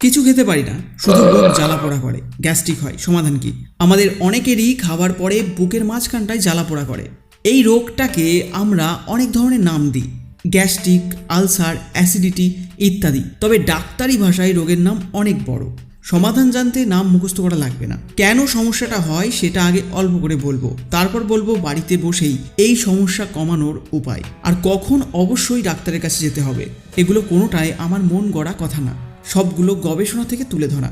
কিছু খেতে পারি না, শুধু বুক জ্বালা পোড়া করে, গ্যাস্ট্রিক হয়, সমাধান কি? আমাদের অনেকেরই খাবার পরে বুকের মাঝখানটায় জ্বালা পোড়া করে। এই রোগটাকে আমরা অনেক ধরনের নাম দিই, গ্যাস্ট্রিক, আলসার, অ্যাসিডিটি ইত্যাদি। তবে ডাক্তারি ভাষায় রোগের নাম অনেক বড়। সমাধান জানতে নাম মুখস্থ করা লাগবে না। কেন সমস্যাটা হয় সেটা আগে অল্প করে বলব। তারপর বলব বাড়িতে বসেই এই সমস্যা কমানোর উপায়। আর কখন অবশ্যই ডাক্তারের কাছে যেতে হবে, এগুলো কোনোটাই আমার মন গড়া কথা না। সবগুলো গবেষণা থেকে তুলে ধরা।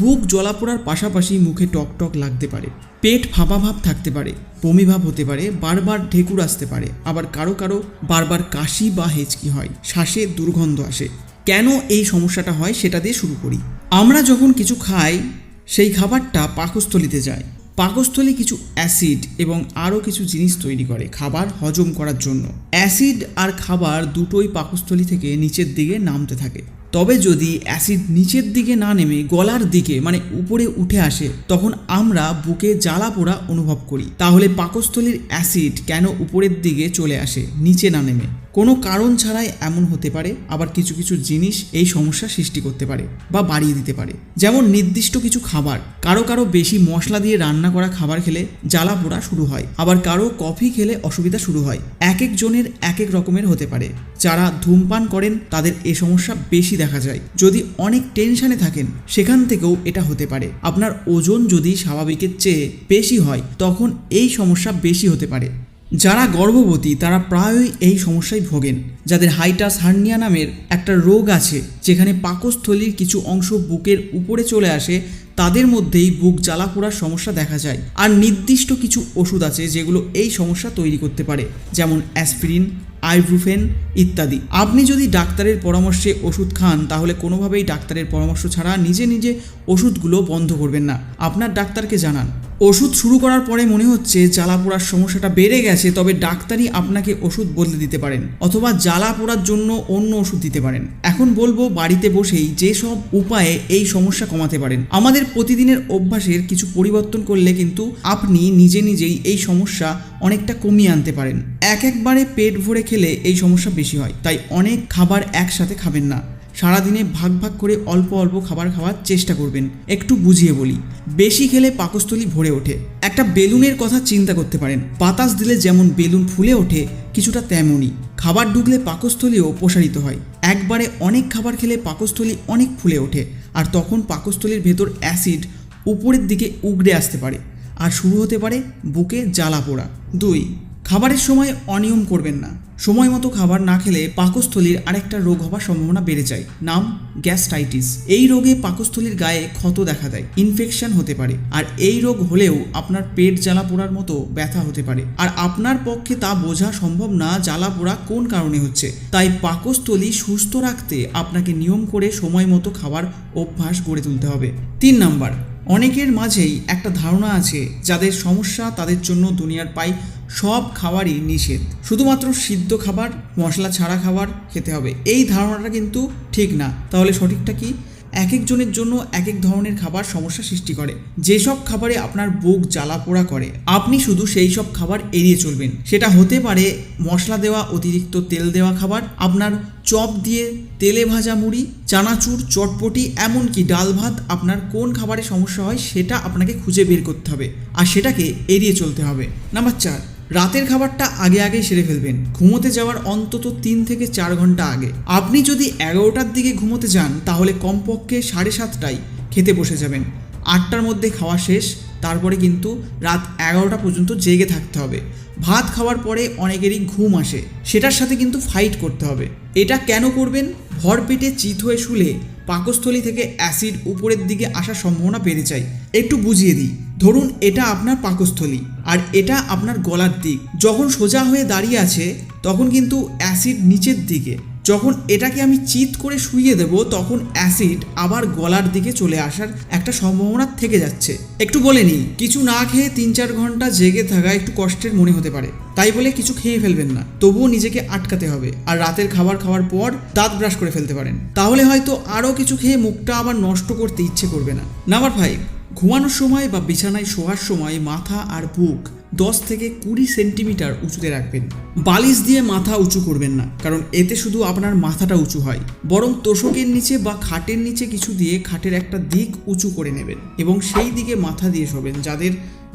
বুক জলাপোড়ার পাশাপাশি মুখে টক টক লাগতে পারে। পেট ফাঁপা ভাব থাকতে পারে, বমি ভাব হতে পারে, বারবার ঢেকুর আসতে পারে, আবার কারও কারও বারবার কাশি বা হেঁচকি হয়, শ্বাসে দুর্গন্ধ আসে। কেন এই সমস্যাটা হয় সেটা দিয়ে শুরু করি। আমরা যখন কিছু খাই, সেই খাবারটা পাকস্থলিতে যায়। পাকস্থলী কিছু অ্যাসিড এবং আরও কিছু জিনিস তৈরি করে খাবার হজম করার জন্য। অ্যাসিড আর খাবার দুটোই পাকস্থলী থেকে নিচের দিকে নামতে থাকে। তবে যদি অ্যাসিড নিচের দিকে না নেমে গলার দিকে মানে উপরে উঠে আসে, তখন আমরা বুকে জ্বালা পোড়া অনুভব করি। তাহলে পাকস্থলীর অ্যাসিড কেন উপরের দিকে চলে আসে, নিচে না নেমে? কোনো কারণ ছাড়াই এমন হতে পারে, আবার কিছু কিছু জিনিস এই সমস্যা সৃষ্টি করতে পারে বা বাড়িয়ে দিতে পারে। যেমন নির্দিষ্ট কিছু খাবার, কারও কারও বেশি মশলা দিয়ে রান্না করা খাবার খেলে জ্বালা পোড়া শুরু হয়, আবার কারও কফি খেলে অসুবিধা শুরু হয়। এক এক জনের এক এক রকমের হতে পারে। যারা ধূমপান করেন, তাদের এ সমস্যা বেশি দেখা যায়। যদি অনেক টেনশনে থাকেন, সেখান থেকেও এটা হতে পারে। আপনার ওজন যদি স্বাভাবিকের চেয়ে বেশি হয়, তখন এই সমস্যা বেশি হতে পারে। যারা গর্ভবতী, তারা প্রায়ই এই সমস্যায় ভোগেন। যাদের হাইটাস হার্নিয়া নামের একটা রোগ আছে, যেখানে পাকস্থলীর কিছু অংশ বুকের উপরে চলে আসে, তাদের মধ্যেই বুক জ্বালা পোড়ার সমস্যা দেখা যায়। আর নির্দিষ্ট কিছু ওষুধ আছে, যেগুলো এই সমস্যা তৈরি করতে পারে, যেমন অ্যাসপিরিন, আইব্রুফেন ইত্যাদি। আপনি যদি ডাক্তারের পরামর্শে ওষুধ খান, তাহলে কোনোভাবেই ডাক্তারের পরামর্শ ছাড়া নিজে নিজে ওষুধগুলো বন্ধ করবেন না। আপনার ডাক্তারকে জানান। ওষুধ শুরু করার পরে মনে হচ্ছে জ্বালা পোড়ার সমস্যাটা বেড়ে গেছে, তবে ডাক্তারই আপনাকে ওষুধ বদলে দিতে পারেন অথবা জ্বালা পোড়ার জন্য অন্য ওষুধ দিতে পারেন। এখন বলব বাড়িতে বসেই যেসব উপায়ে এই সমস্যা কমাতে পারেন। আমাদের প্রতিদিনের অভ্যাসের কিছু পরিবর্তন করলে কিন্তু আপনি নিজে নিজেই এই সমস্যা অনেকটা কমিয়ে আনতে পারেন। এক একবারে পেট ভরে খেলে এই সমস্যা বেশি হয়, তাই অনেক খাবার একসাথে খাবেন না। সারাদিনে ভাগ ভাগ করে অল্প অল্প খাবার খাওয়ার চেষ্টা করবেন। একটু বুঝিয়ে বলি, বেশি খেলে পাকস্থলী ভরে ওঠে। একটা বেলুনের কথা চিন্তা করতে পারেন। বাতাস দিলে যেমন বেলুন ফুলে ওঠে, কিছুটা তেমনই। খাবার ঢুকলে পাকস্থলীও প্রসারিত হয়। একবারে অনেক খাবার খেলে পাকস্থলী অনেক ফুলে ওঠে, আর তখন পাকস্থলীর ভেতর অ্যাসিড উপরের দিকে উগড়ে আসতে পারে। আর শুরু হতে পারে বুকে জ্বালা পোড়া। দুই, খাবারের সময় অনিয়ম করবেন না। সময় মতো খাবার না খেলে পাকস্থলীর আরেকটা রোগ হওয়ার সম্ভাবনা বেড়ে যায়, নাম গ্যাস্ট্রাইটিস। এই রোগে পাকস্থলীর গায়ে ক্ষত দেখা দেয়, ইনফেকশন হতে পারে, আর এই রোগ হলেও আপনার পেট জ্বালা পোড়ার মতো ব্যথা হতে পারে। আর আপনার পক্ষে তা বোঝা সম্ভব না, জ্বালা পোড়া কোন কারণে হচ্ছে। তাই পাকস্থলী সুস্থ রাখতে আপনাকে নিয়ম করে সময় মতো খাবার অভ্যাস গড়ে তুলতে হবে। তিন নাম্বার অনেকের মাঝেই একটা ধারণা আছে, যাদের সমস্যা তাদের জন্য দুনিয়ার পাই সব খাবারই নিষেধ। শুধুমাত্র সিদ্ধ খাবার, মশলা ছাড়া খাবার খেতে হবে। এই ধারণাটা কিন্তু ঠিক না। তাহলে সঠিকটা কি? এক একজনের জন্য এক এক ধরনের খাবার সমস্যা সৃষ্টি করে। যেসব খাবারে আপনার বুক জ্বালা পোড়া করে, আপনি শুধু সেই সব খাবার এড়িয়ে চলবেন। সেটা হতে পারে মশলা দেওয়া, অতিরিক্ত তেল দেওয়া খাবার, আপনার চপ দিয়ে তেলে ভাজা মুড়ি, চানাচুর, চটপটি, এমনকি ডাল ভাত, আপনার কোন খাবারে সমস্যা হয় সেটা আপনাকে খুঁজে বের করতে হবে। আর সেটাকে এড়িয়ে চলতে হবে। নাম্বার চার রাতের খাবারটা আগে আগে সেরে ফেলবেন। ঘুমোতে যাওয়ার অন্তত তিন থেকে চার ঘণ্টা আগে। আপনি যদি এগারোটার দিকে ঘুমোতে যান, তাহলে কমপক্ষে সাড়ে সাতটায় খেতে বসে যাবেন। আটটার মধ্যে খাওয়া শেষ, তারপরে কিন্তু রাত এগারোটা পর্যন্ত জেগে থাকতে হবে। ভাত খাওয়ার পরে অনেকেরই ঘুম আসে, সেটার সাথে কিন্তু ফাইট করতে হবে। এটা কেন করবেন? ভর পেটে চিত হয়ে শুলে পাকস্থলী থেকে অ্যাসিড উপরের দিকে আসার সম্ভাবনা বেড়ে যায়। একটু বুঝিয়ে দিই। ধরুন এটা আপনার পাকস্থলী আর এটা আপনার গলার দিক। যখন সোজা হয়ে দাঁড়িয়ে আছে, তখন কিন্তু অ্যাসিড নিচের দিকে। যখন এটাকে আমি চিত করে শুইয়ে দেব, তখন অ্যাসিড আবার গলার দিকে চলে আসার একটা সম্ভাবনা থেকে যাচ্ছে। একটু বলে নিই, কিছু না খেয়ে তিন চার ঘণ্টা জেগে থাকা একটু কষ্টের মনে হতে পারে। তাই বলে কিছু খেয়ে ফেলবেন না। তবুও নিজেকে আটকাতে হবে আর রাতের খাবার খাওয়ার পর দাঁত ব্রাশ করে ফেলতে পারেন। তাহলে হয়তো আরও কিছু খেয়ে মুখটা আবার নষ্ট করতে ইচ্ছে করবে না। নাম্বার ফাইভ ঘুমানোর সময় বা বিছানায় শোয়ার সময় মাথা আর বুক দশ থেকে কুড়ি সেন্টিমিটার উঁচুতে রাখবেন। বালিশ দিয়ে মাথা উঁচু করবেন না, কারণ এতে শুধু আপনার মাথাটা উঁচু হয়। বরং তোষকের নিচে বা খাটের নিচে কিছু দিয়ে খাটের একটা দিক উঁচু করে নেবেন এবং সেই দিকে মাথা দিয়ে শোবেন, যাদের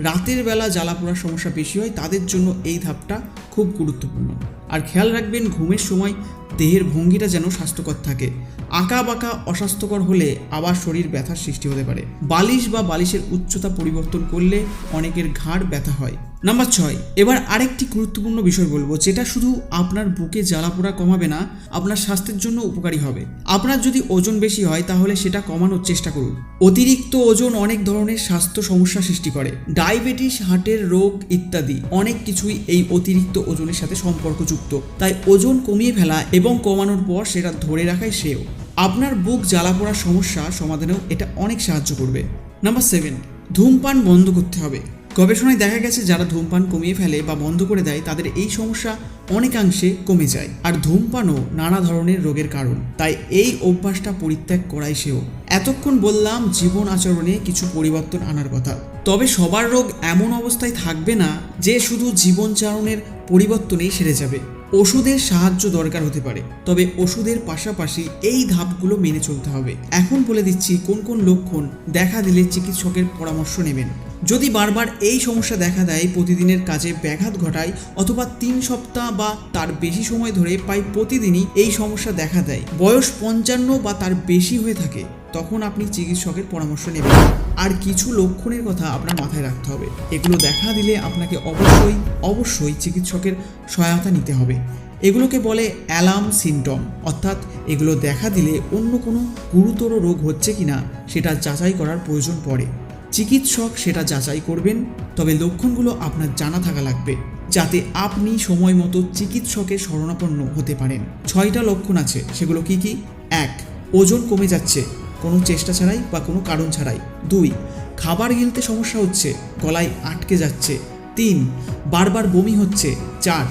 রাতের বেলা জ্বালা পোড়ার সমস্যা বেশি হয়, তাদের জন্য এই ধাপটা খুব গুরুত্বপূর্ণ। আর খেয়াল রাখবেন, ঘুমের সময় দেহের ভঙ্গিটা যেন স্বাস্থ্যকর থাকে। আঁকা বাঁকা অস্বাস্থ্যকর হলে আবার শরীর ব্যথার সৃষ্টি হতে পারে। বালিশ বা বালিশের উচ্চতা পরিবর্তন করলে অনেকের ঘাড় ব্যথা হয়। নাম্বার ছয়, এবার আরেকটি গুরুত্বপূর্ণ বিষয় বলব, যেটা শুধু আপনার বুকে জ্বালা পোড়া কমাবে না, আপনার স্বাস্থ্যের জন্য উপকারী হবে। আপনার যদি ওজন বেশি হয়, তাহলে সেটা কমানোর চেষ্টা করুন। অতিরিক্ত ওজন অনেক ধরনের স্বাস্থ্য সমস্যা সৃষ্টি করে। ডায়াবেটিস, হার্টের রোগ ইত্যাদি, অনেক কিছুই এই অতিরিক্ত ওজনের সাথে সম্পর্কযুক্ত। তাই ওজন কমিয়ে ফেলা এবং কমানোর পর সেটা ধরে রাখাই শ্রেয়। আপনার বুক জ্বালা পোড়ার সমস্যা সমাধানেও এটা অনেক সাহায্য করবে। নাম্বার সেভেন, ধূমপান বন্ধ করতে হবে। গবেষণায় দেখা গেছে, যারা ধূমপান কমিয়ে ফেলে বা বন্ধ করে দেয়, তাদের এই সমস্যা অনেকাংশে কমে যায়। আর ধূমপানও নানা ধরনের রোগের কারণ। তাই এই অভ্যাসটা পরিত্যাগ করাই সেও এতক্ষণ বললাম, জীবন আচরণে কিছু পরিবর্তন আনার কথা। তবে সবার রোগ এমন অবস্থায় থাকবে না যে শুধু জীবনচারণের পরিবর্তনেই সেরে যাবে। ওষুধের সাহায্য দরকার হতে পারে। তবে ওষুধের পাশাপাশি এই ধাপগুলো মেনে চলতে হবে। এখন বলে দিচ্ছি কোন কোন লক্ষণ দেখা দিলে চিকিৎসকের পরামর্শ নেবেন। যদি বারবার এই সমস্যা দেখা দেয়, প্রতিদিনের কাজে ব্যাঘাত ঘটায় অথবা তিন সপ্তাহ বা তার বেশি সময় ধরে প্রায় প্রতিদিনই এই সমস্যা দেখা দেয়, বয়স পঞ্চান্ন বা তার বেশি হয়ে থাকে, তখন আপনি চিকিৎসকের পরামর্শ নেবেন। আর কিছু লক্ষণের কথা আপনার মাথায় রাখতে হবে। এগুলো দেখা দিলে আপনাকে অবশ্যই অবশ্যই চিকিৎসকের সহায়তা নিতে হবে। এগুলোকে বলে অ্যালার্ম সিমটম অর্থাৎ এগুলো দেখা দিলে অন্য কোনো গুরুতর রোগ হচ্ছে কিনা, সেটা যাচাই করার প্রয়োজন পড়ে। চিকিৎসক সেটা যাচাই করবেন, তবে লক্ষণগুলো আপনার জানা থাকা লাগবে, যাতে আপনি সময় মতো চিকিৎসকের শরণাপন্ন হতে পারেন। ছয়টা লক্ষণ আছে, সেগুলো কি কি? এক, ওজন কমে যাচ্ছে, কোনো চেষ্টা ছাড়াই বা কোনো কারণ ছাড়াই। দুই, খাবার গিলতে সমস্যা হচ্ছে, গলায় আটকে যাচ্ছে। তিন, বারবার বমি হচ্ছে। চার,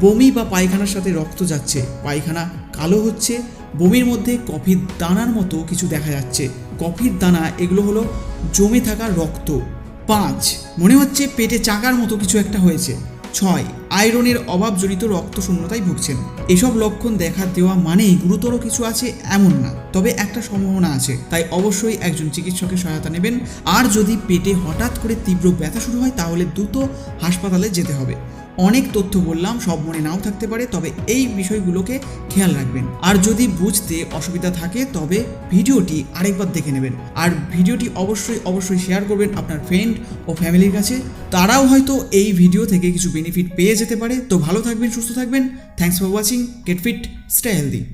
বমি বা পায়খানার সাথে রক্ত যাচ্ছে, পায়খানা কালো হচ্ছে বমির মধ্যে কফির দানার মতো কিছু দেখা যাচ্ছে। কফির দানা এগুলো হলো জমে থাকা রক্ত। পাঁচ, মনে হচ্ছে পেটে চাকার মতো কিছু একটা হয়েছে। ছয়, আয়রনের অভাবজনিত রক্ত শূন্যতায় ভুগছেন। এসব লক্ষণ দেখা দেওয়া মানেই গুরুতর কিছু আছে এমন না, তবে একটা সম্ভাবনা আছে। তাই অবশ্যই একজন চিকিৎসকের সহায়তা নেবেন। আর যদি পেটে হঠাৎ করে তীব্র ব্যথা শুরু হয়, তাহলে দ্রুত হাসপাতালে যেতে হবে। অনেক তথ্য বললাম, সব মনে নাও থাকতে পারে, তবে এই বিষয়গুলোকে খেয়াল রাখবেন। আর যদি বুঝতে অসুবিধা থাকে, তবে ভিডিওটি আরেকবার দেখে নেবেন। আর ভিডিওটি অবশ্যই অবশ্যই শেয়ার করবেন আপনার ফ্রেন্ড ও ফ্যামিলির কাছে। তারাও হয়তো এই ভিডিও থেকে কিছু বেনিফিট পেয়ে যেতে পারে। তো ভালো থাকবেন, সুস্থ থাকবেন। Thanks for watching get fit stay healthy